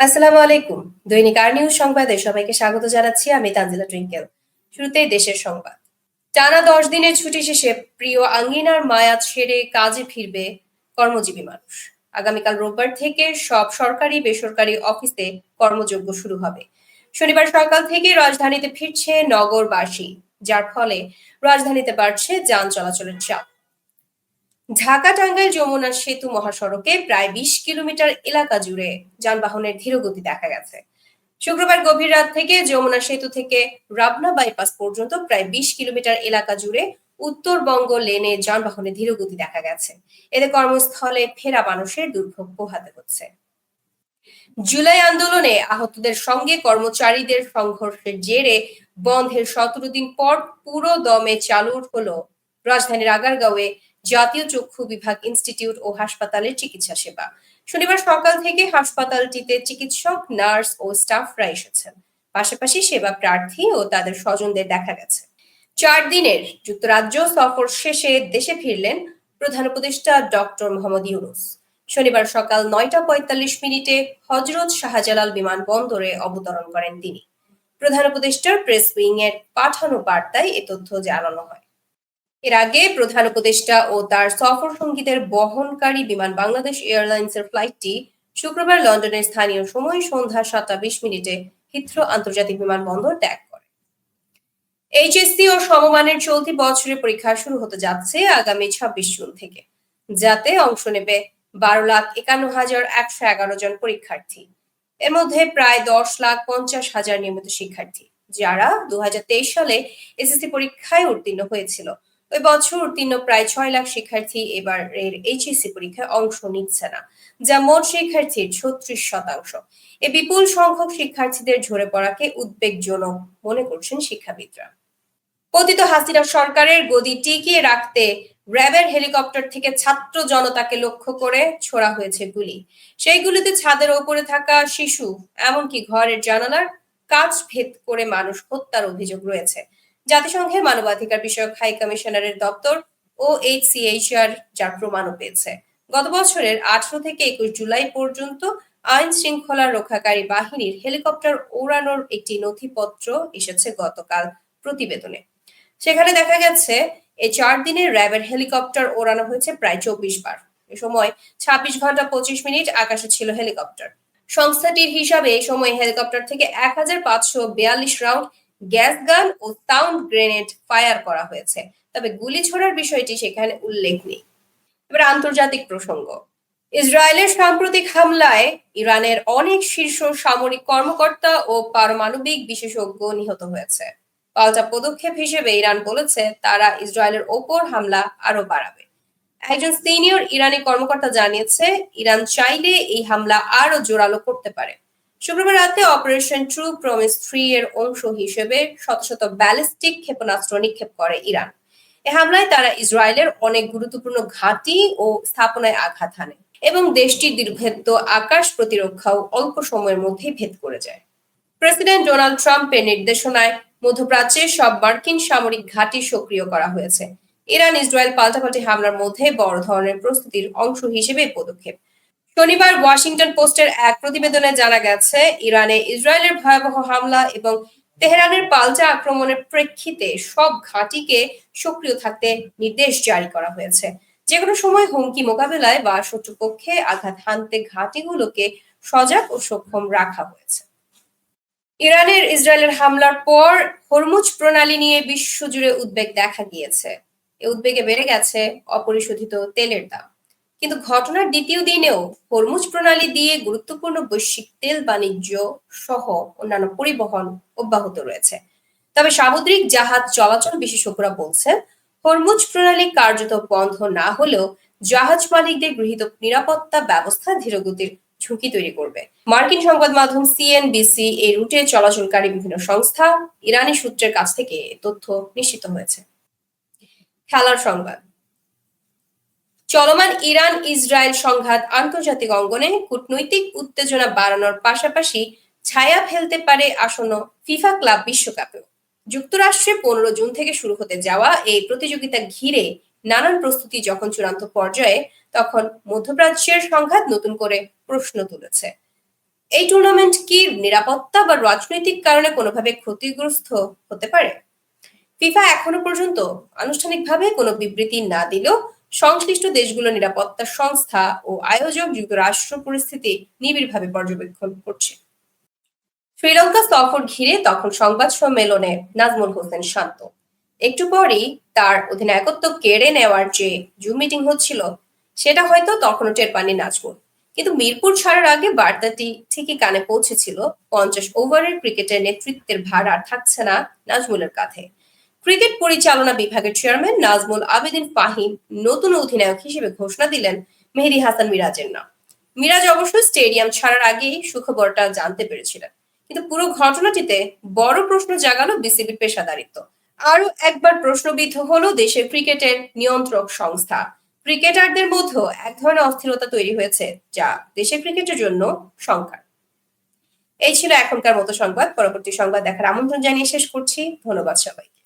আসসালামু আলাইকুম। দৈনিক আর নিউজ সংবাদে সবাইকে স্বাগত জানাচ্ছি। আমি তানজিলা টুইঙ্কেল। শুরুতেই দেশের সংবাদ। টানা দশ দিনের ছুটি শেষে প্রিয় আঙ্গিনার কাজে ফিরবে কর্মজীবী মানুষ। আগামীকাল রোববার থেকে সব সরকারি, বেসরকারি অফিসে কর্মযোগ্য শুরু হবে। শনিবার সকাল থেকে রাজধানীতে ফিরছে নগরবাসী। যার ফলে রাজধানীতে বাড়ছে যান চলাচলের চাপ। ঢাকা টাঙ্গাইল যমুনা সেতু মহাসড়কে প্রায় বিশ কিলোমিটার এলাকা জুড়ে যানবাহনের ধীরগতি দেখা গেছে। শুক্রবার গভীর রাত থেকে যমুনা সেতু থেকে রাবনা বাইপাস পর্যন্ত প্রায় বিশ কিলোমিটার এলাকা জুড়ে উত্তরবঙ্গ লেনে যানবাহনে ধীরগতি দেখা গেছে। এতে কর্মস্থলে ফেরা মানুষের দুর্ভোগ পোহাতে হচ্ছে। জুলাই আন্দোলনে আহতদের সঙ্গে কর্মচারীদের সংঘর্ষের জেরে বন্ধের সতেরো দিন পর পুরো দমে চালু হলো রাজধানীর আগারগাঁওয়ে জাতীয় চক্ষু বিভাগ ইনস্টিটিউট ও হাসপাতালের চিকিৎসা সেবা। শনিবার সকাল থেকে হাসপাতালটিতে চিকিৎসক, নার্স ও স্টাফরা এসেছেন। পাশাপাশি সেবা প্রার্থী ও তাদের স্বজনদের দেখা গেছে। চার দিনের যুক্তরাজ্য সফর শেষে দেশে ফিরলেন প্রধান উপদেষ্টা ডক্টর মোহাম্মদ ইউনুস। শনিবার সকাল নয়টা পঁয়তাল্লিশ মিনিটে হজরত শাহজালাল বিমানবন্দরে অবতরণ করেন তিনি। প্রধান উপদেষ্টার প্রেস উইং এর পাঠানো বার্তায় এ তথ্য জানানো হয়। এর আগে প্রধান উপদেষ্টা ও তার সফর সঙ্গীদের বহনকারী বিমান বাংলাদেশ এয়ারলাইন্সের ফ্লাইটটি শুক্রবার লন্ডনের স্থানীয় সময় সন্ধ্যা সাতটা বিশ মিনিটে হিথ্রো আন্তর্জাতিক বিমানবন্দর ত্যাগ করে। এইচএসসি ও সমমানের চলতি বছরের পরীক্ষা শুরু হতে যাচ্ছে আগামী ছাব্বিশ জুন থেকে, যাতে অংশ নেবে বারো লাখ একান্ন হাজার একশো এগারো জন পরীক্ষার্থী। এর মধ্যে প্রায় দশ লাখ পঞ্চাশ হাজার নিয়মিত শিক্ষার্থী, যারা দু হাজার তেইশ সালে এসএসসি পরীক্ষায় উত্তীর্ণ হয়েছিল। ওই বছর উত্তীর্ণ প্রায় ছয় লাখ শিক্ষার্থী এবার এর এইচএসসি পরীক্ষায় অংশ নিচ্ছে না, যা মোট শিক্ষার্থীর ছত্রিশ শতাংশ। এ বিপুল সংখ্যক শিক্ষার্থীদের ঝরে পড়াকে উদ্বেগজনক মনে করছেন শিক্ষাবিদরা। পতিত হাসিনা সরকারের গদি টিকিয়ে রাখতে র্যাবের হেলিকপ্টার থেকে ছাত্র জনতাকে লক্ষ্য করে ছোড়া হয়েছে গুলি। সেই গুলিতে ছাদের ওপরে থাকা শিশু, এমনকি ঘরের জানালার কাজ ভেদ করে মানুষ হত্যার অভিযোগ রয়েছে। জাতিসংঘের মানবাধিকার বিষয়ক হাই কমিশনারের দপ্তর ও এইচসিএইচআর যার প্রমাণও পেয়েছে। গত বছরের আঠারো থেকে একুশ জুলাই পর্যন্ত আইন শৃঙ্খলা রক্ষাকারী বাহিনীর হেলিকপ্টার ওড়ানোর একটি নথিপত্র এসেছে গতকাল প্রতিবেদনে। সেখানে দেখা গেছে এই চার দিনে র্যাবের হেলিকপ্টার ওড়ানো হয়েছে প্রায় চব্বিশ বার। এ সময় ছাব্বিশ ঘণ্টা পঁচিশ মিনিট আকাশে ছিল হেলিকপ্টার। সংস্থাটির হিসাবে এই সময় হেলিকপ্টার থেকে এক হাজার পাঁচশো বিয়াল্লিশ রাউন্ড গ্যাস গান ও সাউন্ড গ্রেনেড ফায়ার করা হয়েছে। তবে গুলি ছোড়ার বিষয়টি সেখানে উল্লেখ নেই। এবার আন্তর্জাতিক প্রসঙ্গ। ইসরায়েলের সাম্প্রতিক হামলায় ইরানের অনেক শীর্ষ সামরিক কর্মকর্তা ও পারমাণবিক বিশেষজ্ঞ নিহত হয়েছে। পাল্টা পদক্ষেপ হিসেবে ইরান বলেছে, তারা ইসরায়েলের ওপর হামলা আরও বাড়াবে। একজন সিনিয়র ইরানি কর্মকর্তা জানিয়েছে, ইরান চাইলে এই হামলা আরও জোরালো করতে পারে। শুক্রবার রাতে অপারেশন ট্রু প্রমিস থ্রি এর অংশ হিসেবে শত শত ব্যালিস্টিক ক্ষেপণাস্ত্র নিক্ষেপ করে ইরান। এ হামলায় তারা ইসরায়েলের অনেক গুরুত্বপূর্ণ ঘাঁটি ও স্থাপনায় আঘাত হানে এবং দেশটির দীর্ঘেত্ব আকাশ প্রতিরক্ষাও অল্প সময়ের মধ্যেই ভেদ করে যায়। প্রেসিডেন্ট ডোনাল্ড ট্রাম্পের নির্দেশনায় মধ্যপ্রাচ্যের সব মার্কিন সামরিক ঘাঁটি সক্রিয় করা হয়েছে। ইরান ইসরায়েল পাল্টাপাল্টি হামলার মধ্যে বড় ধরনের প্রস্তুতির অংশ হিসেবে পদক্ষেপ শনিবার ওয়াশিংটন পোস্টের এক প্রতিবেদনে জানা গেছে, ইরানে ইসরায়েলের ভয়াবহ হামলা এবং তেহরানের পাল্টা আক্রমণের প্রেক্ষিতে সব ঘাঁটিকে সক্রিয় থাকতে নির্দেশ জারি করা হয়েছে। যে কোনো সময় হুমকি মোকাবেলায় বা শত্রুপক্ষে আঘাত হানতে ঘাঁটিগুলোকে সজাগ ও সক্ষম রাখা হয়েছে। ইরানের ইসরায়েলের হামলার পর হরমুজ প্রণালী নিয়ে বিশ্বজুড়ে উদ্বেগ দেখা গিয়েছে। এ উদ্বেগে বেড়ে গেছে অপরিশোধিত তেলের দাম। কিন্তু ঘটনার দ্বিতীয় দিনেও হরমুজ প্রণালী দিয়ে গুরুত্বপূর্ণ বৈশ্বিক তেল বাণিজ্য সহ অন্যান্য পরিবহন অব্যাহত রয়েছে। তবে সামুদ্রিক জাহাজ চলাচল বিশেষজ্ঞরা বলছেন, হরমুজ প্রণালী কার্যত বন্ধ না হলেও জাহাজ মালিকদের গৃহীত নিরাপত্তা ব্যবস্থা ধীরগতির ঝুঁকি তৈরি করবে। মার্কিন সংবাদ মাধ্যম সিএনবিসি এই রুটে চলাচলকারী বিভিন্ন সংস্থা ইরানি সূত্রের কাছ থেকে তথ্য নিশ্চিত হয়েছে। খেলার সংবাদ। চলমান ইরান ইসরায়েল সংঘাত আন্তর্জাতিক অঙ্গনে কূটনৈতিক উত্তেজনা বাড়ানোর পাশাপাশি ছায়া ফেলতে পারে আসন্ন ফিফা ক্লাব বিশ্বকাপেও। যুক্তরাষ্ট্রে পনেরো জুন থেকে শুরু হতে যাওয়া এই প্রতিযোগিতা ঘিরে নানান প্রস্তুতি যখন চূড়ান্ত পর্যায়ে, তখন মধ্যপ্রাচ্যের সংঘাত নতুন করে প্রশ্ন তুলেছে। এই টুর্নামেন্ট কি নিরাপত্তা বা রাজনৈতিক কারণে কোনোভাবে ক্ষতিগ্রস্ত হতে পারে? ফিফা এখনও পর্যন্ত আনুষ্ঠানিকভাবে কোনো বিবৃতি না দিলেও সংশ্লিষ্ট দেশগুলোর নিরাপত্তা সংস্থা ও আয়োজক যুক্তরাষ্ট্র পরিস্থিতি নিবিড়ভাবে পর্যবেক্ষণ করছে। শ্রীলঙ্কা সফর ঘিরে তখন সংবাদ সম্মেলনে নাজমুল হোসেন শান্ত। একটু পরেই তার অধিনায়কত্ব কেড়ে নেওয়ার যে জুম মিটিং হচ্ছিল, সেটা হয়তো তখনও টের পাননি নাজমুল। কিন্তু মিরপুর ছাড়ার আগে বার্তাটি ঠিকই কানে পৌঁছেছিল, পঞ্চাশ ওভারের ক্রিকেটের নেতৃত্বের ভার আর থাকছে না নাজমুলের কাঁধে। ক্রিকেট পরিচালনা বিভাগের চেয়ারম্যান নাজমুল আবেদিন ফাহিম নতুন অধিনায়ক হিসেবে ঘোষণা দিলেন মেহেদি হাসান মিরাজের নাম। মিরাজ অবশ্য স্টেডিয়াম ছাড়ার আগেই সুখবরটা জানতে পেরেছিলেন। কিন্তু পুরো ঘটনাটিতে বড় প্রশ্ন জাগালো বিসিবির পেশাদারিত্ব। আরও একবার প্রশ্নবিদ্ধ হলো দেশের ক্রিকেটের নিয়ন্ত্রক সংস্থা। ক্রিকেটারদের মধ্যেও এক ধরনের অস্থিরতা তৈরি হয়েছে, যা দেশের ক্রিকেটের জন্য সংখ্যা এই ছিল এখনকার মতো সংবাদ। পরবর্তী সংবাদ দেখার আমন্ত্রণ জানিয়ে শেষ করছি। ধন্যবাদ সবাইকে।